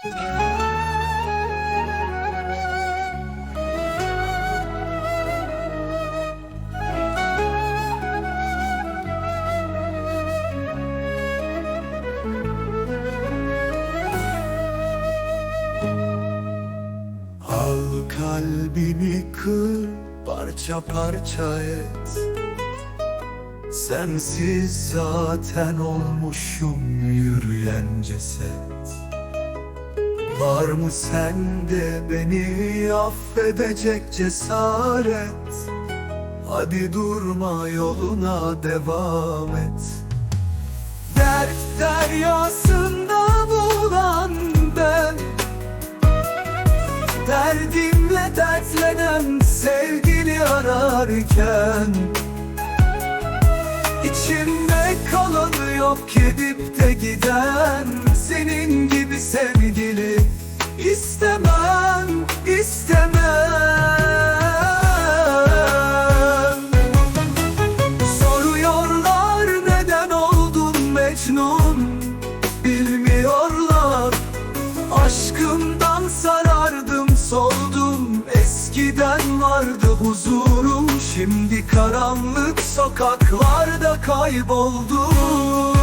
Al kalbimi kır parça parça et. Sensiz zaten olmuşum yürüyen ceset Var mı sende beni affedecek cesaret? Hadi durma yoluna devam et. Dert deryasında bulan ben Derdimle dertlenen sevgili ararken İçimde kalanı yok edip de giden Senin gibi sevgili. İstemem, istemem. Soruyorlar neden oldun Mecnun? Bilmiyorlar. Aşkımdan sarardım soldum. Eskiden vardı huzurum. Şimdi karanlık sokaklarda kayboldum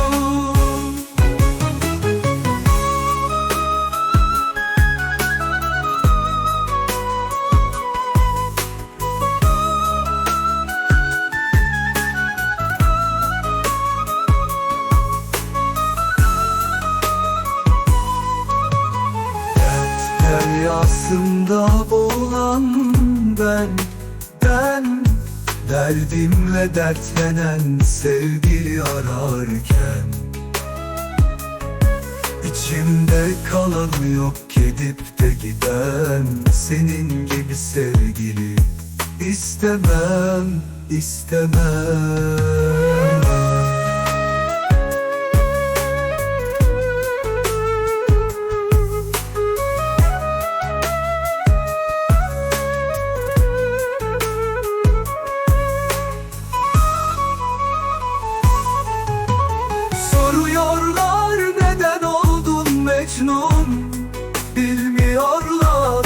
Dert deryasında boğulan ben Ben Derdimle dertlenen sevgili ararken İçimde kalanı yok edip de giden Senin gibi sevgili istemem, istemem Mecnun Bilmiyorlar.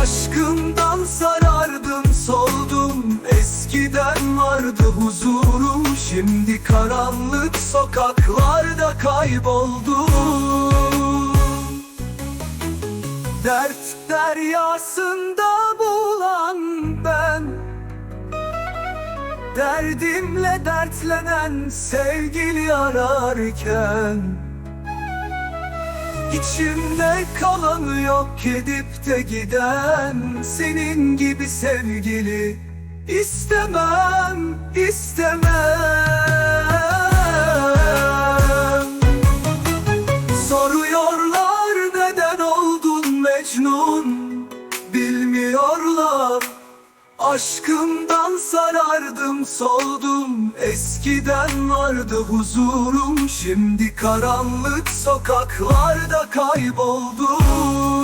Aşkımdan sarardım soldum. Eskiden vardı huzurum. Şimdi karanlık sokaklarda kayboldum. Dert deryasında bulan ben Derdimle dertlenen sevgili ararken İçimde kalanı yok edip de giden Senin gibi sevgili istemem, istemem. Soruyorlar neden oldun Mecnun Aşkımdan sarardım soldum. Eskiden vardı huzurum. Şimdi karanlık sokaklarda kayboldum